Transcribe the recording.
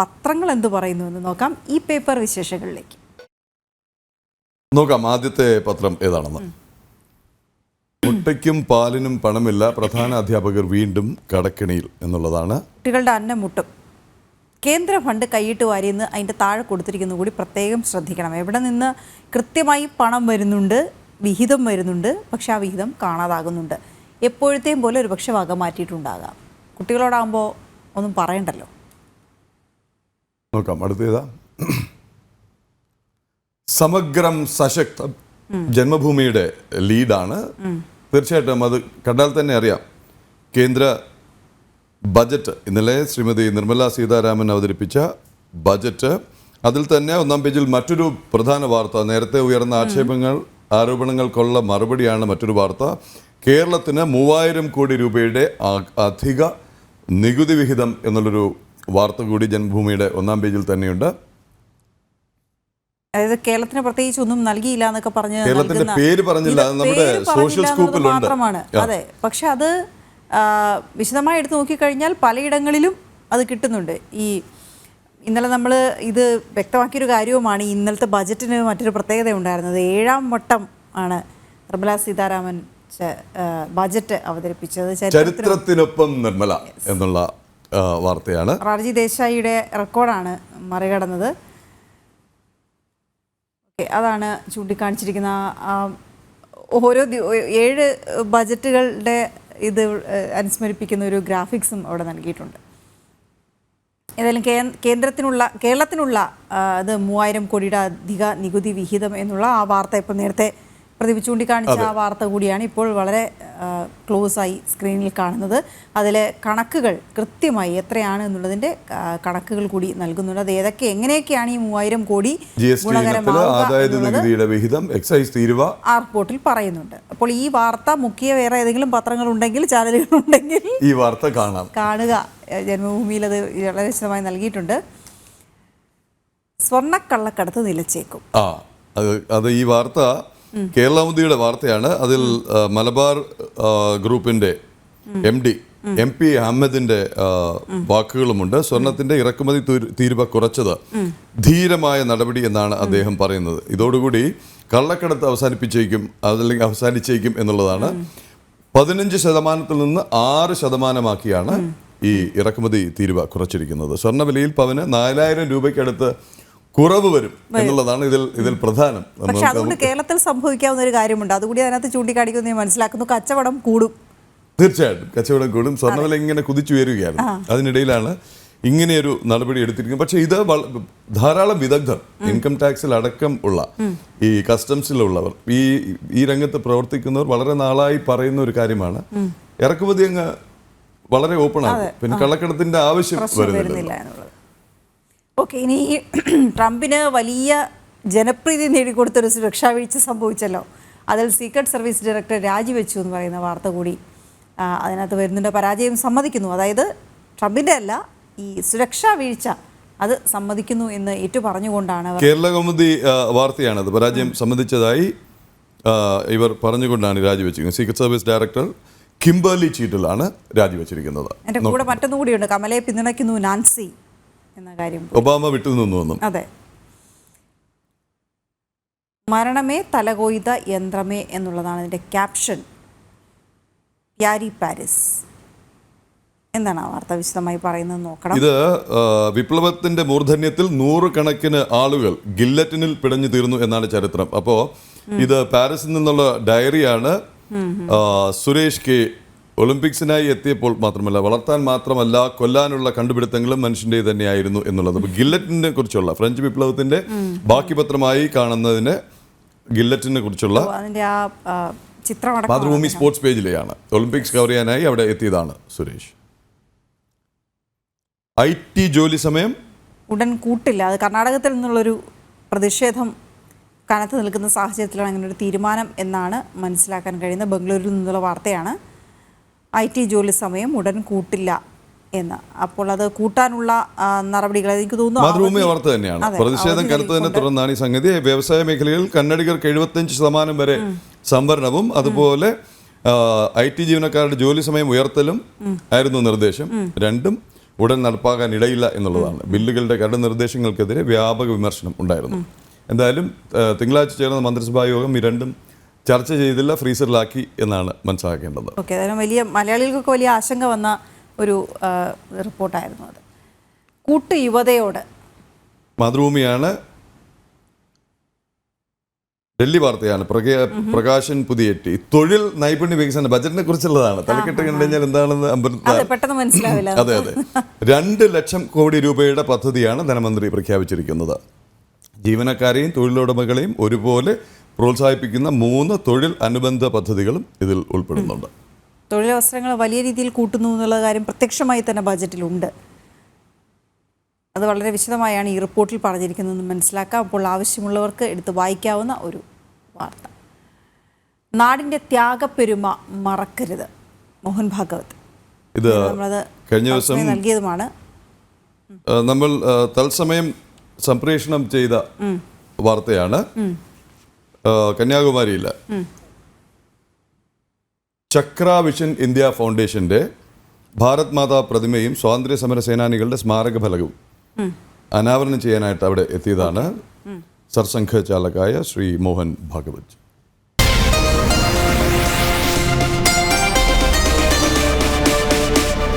പത്രങ്ങൾ എന്ത് പറയുന്നു എന്ന് നോക്കാം. ഈ പേപ്പർ വിശേഷങ്ങളിലേക്ക്. നോക്കാം ആദ്യത്തെ പത്രം ഏതാണെന്ന്. മുട്ടയ്ക്കും പാലിനും പണമില്ല. പ്രധാന അധ്യാപകർ വീണ്ടും കടക്കിണിയിൽ എന്നുള്ളതാണ്. കുട്ടികളുടെ അന്നം മുട്ടും കേന്ദ്ര ഫണ്ട് കൈയിട്ട് വാരിയെന്ന് അതിന്റെ താഴെ കൊടുത്തിരിക്കുന്നു കൂടി പ്രത്യേകം ശ്രദ്ധിക്കണം. എവിടെ നിന്ന് കൃത്യമായി പണം വരുന്നുണ്ട് വിഹിതം വരുന്നുണ്ട് പക്ഷെ ആ വിഹിതം കാണാതാകുന്നുണ്ട്. എപ്പോഴത്തെയും പോലെ ഒരു പക്ഷെ വക മാറ്റിയിട്ടുണ്ടാകാം. കുട്ടികളോടാകുമ്പോൾ ഒന്നും പറയണ്ടല്ലോ. നോക്കാം അടുത്തേതാ സമഗ്രം സശക്ത ജന്മഭൂമിയുടെ ലീഡാണ്. തീർച്ചയായിട്ടും അത് കണ്ടാൽ തന്നെ അറിയാം. കേന്ദ്ര ബജറ്റ് ഇന്നലെ ശ്രീമതി നിർമ്മല സീതാരാമൻ അവതരിപ്പിച്ച ബജറ്റ് അതിൽ തന്നെ ഒന്നാം പേജിൽ മറ്റൊരു പ്രധാന വാർത്ത നേരത്തെ ഉയർന്ന ആക്ഷേപങ്ങൾ ആരോപണങ്ങൾക്കുള്ള മറുപടിയാണ് മറ്റൊരു വാർത്ത. കേരളത്തിന് മൂവായിരം കോടി രൂപയുടെ അധിക നികുതി വിഹിതം എന്നുള്ളൊരു വാർത്ത കൂടി ജന്മഭൂമിയുടെ ഒന്നാം പേജിൽ തന്നെയുണ്ട്. അതായത് കേരളത്തിന് പ്രത്യേകിച്ച് ഒന്നും നൽകിയില്ല എന്നൊക്കെ പറഞ്ഞ് കേരളത്തിന്റെ പേര് പറഞ്ഞില്ല, നമ്മുടെ സോഷ്യൽ. മാത്രമാണ്. അതെ പക്ഷെ അത് വിശദമായി എടുത്ത് നോക്കിക്കഴിഞ്ഞാൽ പലയിടങ്ങളിലും അത് കിട്ടുന്നുണ്ട്. ഈ ഇന്നലെ നമ്മൾ ഇത് വ്യക്തമാക്കിയൊരു കാര്യവുമാണ് ഇന്നലത്തെ ബജറ്റിന് മറ്റൊരു പ്രത്യേകത ഉണ്ടായിരുന്നത്. ഏഴാം വട്ടം ആണ് നിർമ്മലാ സീതാരാമൻ ബജറ്റ് അവതരിപ്പിച്ചത്. ചരിത്രത്തിനൊപ്പം നിർമ്മല എന്നുള്ള വാർത്തയാണ്. റാർജി ദേശായിയുടെ റെക്കോർഡാണ് മറികടന്നത്. അതാണ് ചൂണ്ടിക്കാണിച്ചിരിക്കുന്ന ഓരോ ഏഴ് ബജറ്റുകളുടെ ഇത് അനുസ്മരിപ്പിക്കുന്ന ഒരു ഗ്രാഫിക്സും അവിടെ നൽകിയിട്ടുണ്ട്. ഏതായാലും കേ- കേന്ദ്രത്തിനുള്ള കേരളത്തിനുള്ള അത് മൂവായിരം കോടിയുടെ അധിക നികുതി വിഹിതം എന്നുള്ള ആ വാർത്ത ഇപ്പം നേരത്തെ പ്രദീപ് ചൂണ്ടിക്കാണിച്ച ആ വാർത്ത കൂടിയാണ് ഇപ്പോൾ വളരെ ക്ലോസ് ആയി സ്ക്രീനിൽ കാണുന്നത്. അതിലെ കണക്കുകൾ കൃത്യമായി എത്രയാണ് എന്നുള്ളതിന്റെ കണക്കുകൾ കൂടി നൽകുന്നുണ്ട്. അത് ഏതൊക്കെ എങ്ങനെയൊക്കെയാണ് ഈ മൂവായിരം കോടി നികുതിയുടെ വിഹിതം എക്സൈസ് തീരുവ ആ റിപ്പോർട്ടിൽ പറയുന്നുണ്ട്. അപ്പോൾ ഈ വാർത്ത മുഖ്യ വേറെ ഏതെങ്കിലും പത്രങ്ങൾ ഉണ്ടെങ്കിൽ ചാനലുകൾ ഉണ്ടെങ്കിൽ ഈ വാർത്ത കാണാം. കാണുക. ജന്മഭൂമിയിൽ അത് വളരെ വിശദമായി നൽകിയിട്ടുണ്ട്. സ്വർണക്കള്ളക്കടത്ത് നിലച്ചേക്കും. ആ അത് അത് ഈ വാർത്ത കേരളമുദിയുടെ വാർത്തയാണ്. അതിൽ മലബാർ ഗ്രൂപ്പിന്റെ എം ഡി എം പി അഹമ്മദിന്റെ വാക്കുകളുമുണ്ട്. സ്വർണത്തിന്റെ ഇറക്കുമതി തീരുവ കുറച്ചത് ധീരമായ നടപടി എന്നാണ് അദ്ദേഹം പറയുന്നത്. ഇതോടുകൂടി കള്ളക്കടത്ത് അവസാനിപ്പിച്ചേക്കും അതല്ലെങ്കിൽ അവസാനിച്ചേക്കും എന്നുള്ളതാണ്. പതിനഞ്ച് ശതമാനത്തിൽ നിന്ന് ആറ് ശതമാനമാക്കിയാണ് ഈ ഇറക്കുമതി തീരുവ കുറച്ചിരിക്കുന്നത്. സ്വർണവിലയിൽ പവന് നാലായിരം രൂപയ്ക്കടുത്ത് കുറവ് വരും എന്നുള്ളതാണ് ഇതിൽ ഇതിൽ പ്രധാനം. പക്ഷെ അതുകൊണ്ട് കേരളത്തിൽ സംഭവിക്കാവുന്ന ഒരു കാര്യമുണ്ട്. അതുകൂടി അതിനകത്ത് ചൂണ്ടിക്കാണിക്കുന്നത് ഞാൻ മനസ്സിലാക്കുന്നു. കച്ചവടം കൂടും. തീർച്ചയായിട്ടും. കച്ചവടം കൂടും. സ്വർണവില ഇങ്ങനെ കുതിച്ചു ഉയരുകയാണ്. അതിനിടയിലാണ് ഇങ്ങനെയൊരു നടപടി എടുത്തിരിക്കുന്നത്. പക്ഷേ ഇത് ധാരാളം വിദഗ്ധർ ഇൻകം ടാക്സിൽ അടക്കം ഉള്ള ഈ കസ്റ്റംസിലുള്ളവർ ഈ ഈ രംഗത്ത് പ്രവർത്തിക്കുന്നവർ വളരെ നാളായി പറയുന്ന ഒരു കാര്യമാണ്. ഇറക്കുമതി അങ്ങ് വളരെ ഓപ്പൺ ആണ്. പിന്നെ കള്ളക്കടത്തിന്റെ ആവശ്യം വരുന്നില്ല ഓക്കെ ഇനി ട്രംപിന് വലിയ ജനപ്രീതി നേടിക്കൊടുത്തൊരു സുരക്ഷാ വീഴ്ച സംഭവിച്ചല്ലോ. അതിൽ സീക്രട്ട് സർവീസ് ഡയറക്ടർ രാജിവെച്ചു എന്ന് പറയുന്ന വാർത്ത കൂടി അതിനകത്ത് വരുന്നുണ്ട്. പരാജയം സമ്മതിക്കുന്നു. അതായത് ട്രംപിന്റെ അല്ല ഈ സുരക്ഷാ വീഴ്ച അത് സമ്മതിക്കുന്നു എന്ന് ഏറ്റു പറഞ്ഞുകൊണ്ടാണ് കേരള കൗമുദി വാർത്തയാണത്. പരാജയം സമ്മതിച്ചതായി ഇവർ പറഞ്ഞുകൊണ്ടാണ് രാജിവെച്ചിരിക്കുന്നത്. സീക്രട്ട് സർവീസ് ഡയറക്ടർ കിംബർലി ചീറ്റിലാണ് രാജിവെച്ചിരിക്കുന്നത്. എന്റെ കൂടെ മറ്റൊന്നും കൂടിയുണ്ട്. കമലയെ പിന്തുണയ്ക്കുന്നു നാൻസി. എന്ന കാര്യം ഒബാമ വിട്ടു നിന്നു അതെ. മരണമേ തലകൊയ്ത യന്ത്രമേ എന്നുള്ളതാണ് അതിന്റെ ക്യാപ്ഷൻ. പ്യാരി പാരിസ്. എന്താണ് ആ വാർത്ത വിശദമായി പറയുന്നത് നോക്കണം. ഇത് വിപ്ലവത്തിന്റെ മൂർധന്യത്തിൽ നൂറുകണക്കിന് ആളുകൾ ഗില്ലറ്റിനിൽ പിടഞ്ഞു തീർന്നു എന്നാണ് ചരിത്രം. അപ്പോ ഇത് പാരീസിൽ നിന്നുള്ള ഡയറിയാണ് സുരേഷ് കെ ഒളിമ്പിക്സിനായി എത്തിയപ്പോൾ മാത്രമല്ല വളർത്താൻ മാത്രമല്ല കൊല്ലാനുള്ള കണ്ടുപിടുത്തങ്ങളും മനുഷ്യന്റെ തന്നെയായിരുന്നു എന്നുള്ളത്. അപ്പൊ ഗില്ലറ്റിനെ കുറിച്ചുള്ള ഫ്രഞ്ച് വിപ്ലവത്തിന്റെ ബാക്കി പത്രമായി കാണുന്നതിന് ഗില്ലറ്റിനെ കുറിച്ചുള്ള മാതൃഭൂമി സ്പോർട്സ് പേജിലെയാണ്. ഒളിമ്പിക്സ് കവർ ചെയ്യാനായി അവിടെ എത്തിയതാണ് സുരേഷ്. ഐ ടി ജോലി സമയം? ഉടൻ കൂട്ടില്ല. അത് കർണാടകത്തിൽ നിന്നുള്ളൊരു പ്രതിഷേധം കനത്ത് നിൽക്കുന്ന സാഹചര്യത്തിലാണ് അങ്ങനെ ഒരു തീരുമാനം എന്നാണ് മനസ്സിലാക്കാൻ കഴിയുന്നത്. ബംഗളൂരിൽ നിന്നുള്ള വാർത്തയാണ്. ഐ ടി ജോലി സമയം ഉടൻ കൂട്ടില്ല എന്ന്. അപ്പോൾ അത് കൂട്ടാനുള്ള നടപടികൾ എനിക്ക് തോന്നുന്നു മാതൃഭൂമി വാർത്ത തന്നെയാണ്. പ്രതിഷേധം കരുത്തതിനെ തുടർന്നാണ് ഈ സംഗതി. വ്യവസായ മേഖലയിൽ കന്നഡികർക്ക് എഴുപത്തഞ്ച് ശതമാനം വരെ സംവരണവും അതുപോലെ ഐ ടി ജീവനക്കാരുടെ ജോലി സമയം ഉയർത്തലും ആയിരുന്നു നിർദ്ദേശം. രണ്ടും ഉടൻ നടപ്പാക്കാൻ ഇടയില്ല എന്നുള്ളതാണ്. ബില്ലുകളുടെ കരട് നിർദ്ദേശങ്ങൾക്കെതിരെ വ്യാപക വിമർശനം ഉണ്ടായിരുന്നു. എന്തായാലും തിങ്കളാഴ്ച ചേർന്ന മന്ത്രിസഭാ യോഗം ഈ രണ്ടും ചർച്ച ചെയ്തില്ല ഫ്രീസറിലാക്കി എന്നാണ് മനസ്സിലാക്കേണ്ടത്. ഓക്കെ അതായത് വലിയ മലയാളികൾക്കൊക്കെ വലിയ ആശങ്ക വന്ന ഒരു റിപ്പോർട്ടായിരുന്നു അത്. കൂട്ടു യുവതയോട്. മാതൃഭൂമിയാണ്. ഡൽഹി വാർത്തയാണ്. പ്രകാശൻ പുതിയെട്ടി. തൊഴിൽ നൈപുണ്യ വികസന ബജറ്റിനെ കുറിച്ചുള്ളതാണ്. തലക്കെട്ട് കണ്ടുകഴിഞ്ഞാൽ എന്താണെന്ന് അമ്പലത്തിൽ അതെ പെട്ടെന്ന് മനസ്സിലാവില്ല. അതെ അതെ. രണ്ട് ലക്ഷം കോടി രൂപയുടെ പദ്ധതിയാണ് ധനമന്ത്രി പ്രഖ്യാപിച്ചിരിക്കുന്നത്. ജീവനക്കാരെയും തൊഴിലുടമകളെയും ഒരുപോലെ പ്രോത്സാഹിപ്പിക്കുന്ന മൂന്ന് തൊഴിൽ അനുബന്ധ പദ്ധതികളും ഇതിൽ ഉൾപ്പെടുന്നുണ്ട്. തൊഴിലവസരങ്ങൾ വലിയ രീതിയിൽ കൂട്ടുന്നു എന്നുള്ള കാര്യം പ്രത്യക്ഷമായി തന്നെ ബജറ്റിലുണ്ട്. അത് വളരെ വിശദമായാണ് ഈ റിപ്പോർട്ടിൽ പറഞ്ഞിരിക്കുന്നതെന്ന് മനസ്സിലാക്കാം. അപ്പോൾ ആവശ്യമുള്ളവർക്ക് എടുത്ത് വായിക്കാവുന്ന ഒരു വാർത്ത. നാടിന്റെ ത്യാഗപ്പെരുമ മറക്കരുത്. മോഹൻ ഭാഗവത്. ഇത് കഴിഞ്ഞ ദിവസം നൽകിയതുമാണ്. നമ്മൾ തത്സമയം സംപ്രേഷണം ചെയ്ത വാർത്തയാണ്. ആ, കന്യാകുമാരിയിൽ ചക്ര വിഷൻ ഇന്ത്യ ഫൗണ്ടേഷന്റെ ഭാരത് മാതാ പ്രതിമയും സ്വാതന്ത്ര്യ സമര സേനാനികളുടെ സ്മാരക ഫലകവും അനാവരണം ചെയ്യാനായിട്ട് അവിടെ എത്തിയതാണ് സർസംഘ ചാലകായ ശ്രീ മോഹൻ ഭാഗവത്